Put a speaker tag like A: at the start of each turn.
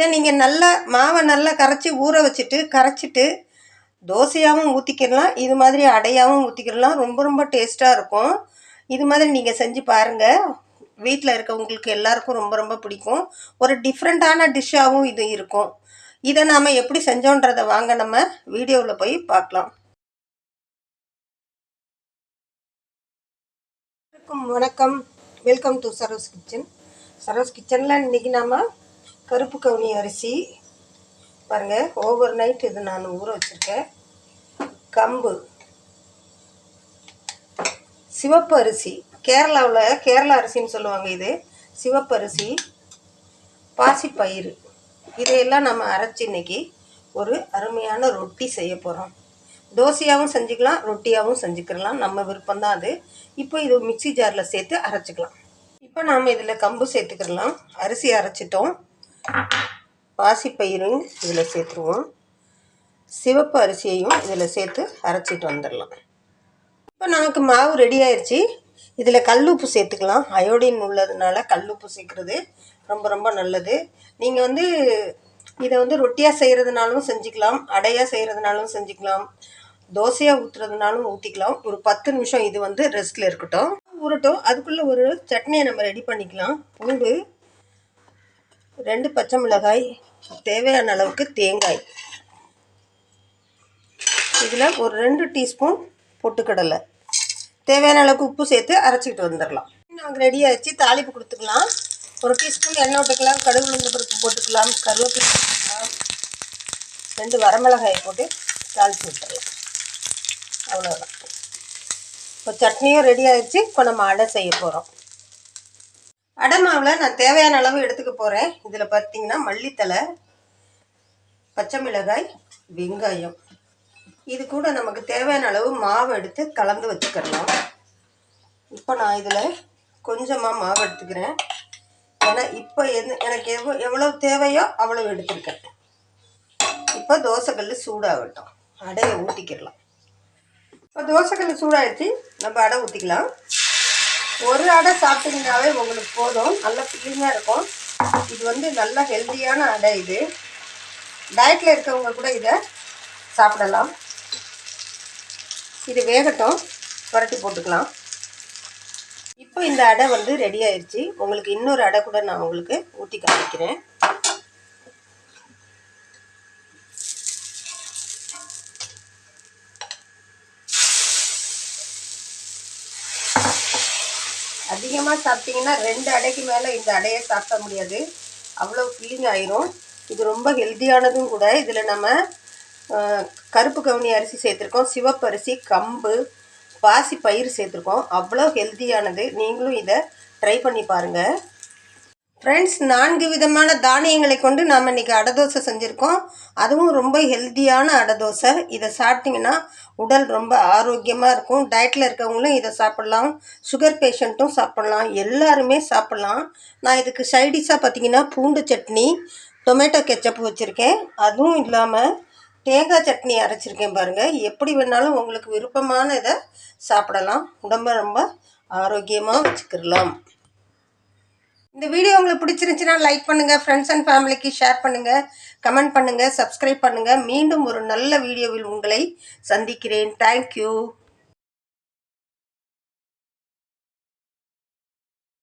A: இதை நீங்கள் நல்லா மாவை நல்லா கரைச்சி ஊற வச்சுட்டு கரைச்சிட்டு தோசையாகவும் ஊற்றிக்கிடலாம் இது மாதிரி அடையாகவும் ஊற்றிக்கிடலாம் ரொம்ப ரொம்ப டேஸ்ட்டாக இருக்கும். இது மாதிரி நீங்கள் செஞ்சு பாருங்கள் வீட்டில் இருக்கவங்களுக்கு எல்லாருக்கும் ரொம்ப ரொம்ப பிடிக்கும். ஒரு டிஃப்ரெண்ட்டான டிஷ்ஷாகவும் இது இருக்கும். இதை நாம் எப்படி செஞ்சோன்றதை வாங்க நம்ம வீடியோவில் போய் பார்க்கலாம். வணக்கம் வணக்கம். Welcome to Saro's kitchen Saro's கிச்சனில் இன்றைக்கி நாம் கருப்பு கவுனி அரிசி பாருங்கள் ஓவர் நைட் இது நான் ஊற வச்சுருக்கேன். கம்பு. சிவப்பு அரிசி. கேரளாவில் கேரளா அரிசின்னு சொல்லுவாங்க இது. சிவப்பு அரிசி பாசிப்பயிறு. இதையெல்லாம் நம்ம அரைச்சி இன்றைக்கி ஒரு அருமையான ரொட்டி செய்ய போகிறோம் தோசையாகவும் செஞ்சுக்கலாம் ரொட்டியாகவும் செஞ்சுக்கலாம். நம்ம விருப்பம்தான் அது. இப்போ இது மிக்ஸி ஜாரில் சேர்த்து அரைச்சிக்கலாம். இப்போ நாம் இதில் கம்பு சேர்த்துக்கிடலாம். அரிசி அரைச்சிட்டோம். பாசிப்பயிரும் இதில் சேர்த்துருவோம். சிவப்பு அரிசியையும் இதில் சேர்த்து அரைச்சிட்டு வந்துடலாம். இப்போ நமக்கு மாவு ரெடி ஆயிடுச்சு இதில் கல்லுப்பு சேர்த்துக்கலாம். அயோடின் உள்ளதுனால கல்லுப்பு சேர்க்குறது ரொம்ப ரொம்ப நல்லது. நீங்கள் வந்து இதை வந்து ரொட்டியாக செய்கிறதுனாலும் செஞ்சுக்கலாம். அடையாக செய்கிறதுனாலும் செஞ்சுக்கலாம். தோசையாக ஊற்றுறதுனாலும் ஊற்றிக்கலாம் ஒரு பத்து நிமிஷம் இது வந்து ரெஸ்ட்டில் இருக்கட்டும். உருட்டும் அதுக்குள்ளே ஒரு சட்னியை நம்ம ரெடி பண்ணிக்கலாம். பூண்டு ரெண்டு பச்சை மிளகாய் தேவையான அளவுக்கு தேங்காய். இதில் ஒரு ரெண்டு டீஸ்பூன் பொட்டுக்கடலை. தேவையான அளவுக்கு உப்பு சேர்த்து அரைச்சிக்கிட்டு வந்துடலாம். நாங்கள் ரெடி ஆகிடுச்சு தாளிப்பு கொடுத்துக்கலாம். ஒரு டீஸ்பூன் எண்ணெய் விட்டுக்கலாம். கடுகு உளுந்து பருப்பு போட்டுக்கலாம். கருவேப்பிலை போட்டுக்கலாம். ரெண்டு வரமிளகாயை போட்டு தாளித்து விட்டுடலாம் அவ்வளோதான் இப்போ சட்னியும் ரெடி ஆகிடுச்சு இப்போ நம்ம அடை செய்ய போகிறோம் அடை மாவில் நான் தேவையான அளவு எடுத்துக்க போகிறேன் இதில் பார்த்தீங்கன்னா மல்லித்தலை பச்சை மிளகாய் வெங்காயம். இது கூட நமக்கு தேவையான அளவு மாவு எடுத்து கலந்து வச்சுக்கிறலாம் இப்போ நான் இதில் கொஞ்சமாக மாவு எடுத்துக்கிறேன். ஏன்னா இப்போ எது எனக்கு எவ்வளோ எவ்வளோ தேவையோ அவ்வளோ எடுத்துருக்கேன். இப்போ தோசைக்கல் சூடாகட்டும். அடையை ஊற்றிக்கிடலாம் இப்போ தோசைக்கல் சூடாகிடுச்சு நம்ம அடை ஊற்றிக்கலாம் ஒரு அடை சாப்பிட்டீங்கனாவே உங்களுக்கு போதும். நல்ல ஃபீலிங்காக இருக்கும். இது வந்து நல்ல ஹெல்த்தியான அடை இது. டயட்டில் இருக்கவங்க கூட இதை சாப்பிடலாம். இது வேகட்டும். புரட்டி போட்டுக்கலாம். இப்போ இந்த அடை வந்து ரெடி ஆயிடுச்சு உங்களுக்கு இன்னொரு அடை கூட நான் உங்களுக்கு ஊற்றி காமிக்கிறேன். அதிகமாக சாப்பிட்டீங்கன்னா ரெண்டு அடைக்கு மேலே இந்த அடையை சாப்பிட முடியாது. அவ்வளோ ஃபீலிங் ஆயிரும். இது ரொம்ப ஹெல்த்தியானதும் கூட. இதில் நம்ம கருப்பு கவுனி அரிசி சேர்த்துருக்கோம் சிவப்பரிசி கம்பு பாசி பயிர் சேர்த்துருக்கோம். அவ்வளோ ஹெல்த்தியானது நீங்களும் இதை ட்ரை பண்ணி பாருங்கள் ஃப்ரெண்ட்ஸ் நான்கு விதமான தானியங்களை கொண்டு நாம் இன்றைக்கி அடை தோசை செஞ்சுருக்கோம். அதுவும் ரொம்ப ஹெல்த்தியான அடை தோசை இதை சாப்பிட்டிங்கன்னா உடல் ரொம்ப ஆரோக்கியமாக இருக்கும். டயட்டில் இருக்கவங்களும் இதை சாப்பிட்லாம். சுகர் பேஷண்ட்டும் சாப்பிட்லாம். எல்லாருமே சாப்பிட்லாம். நான் இதுக்கு சைடிஷாக பார்த்தீங்கன்னா பூண்டு சட்னி டொமேட்டோ கெச்சப் வச்சுருக்கேன். அதுவும் இல்லாமல் தேங்காய் சட்னி அரைச்சிருக்கேன் பாருங்கள் எப்படி வேணாலும் உங்களுக்கு விருப்பமான இதை சாப்பிடலாம். உடம்ப ரொம்ப ஆரோக்கியமாக வச்சுக்கிடலாம். இந்த வீடியோ உங்களுக்கு பிடிச்சிருந்துச்சுன்னா லைக் பண்ணுங்கள் ஃப்ரெண்ட்ஸ் அண்ட் ஃபேமிலிக்கு ஷேர் பண்ணுங்கள் கமெண்ட் பண்ணுங்கள் சப்ஸ்கிரைப் பண்ணுங்கள் மீண்டும் ஒரு நல்ல வீடியோவில் உங்களை சந்திக்கிறேன். தேங்க்யூ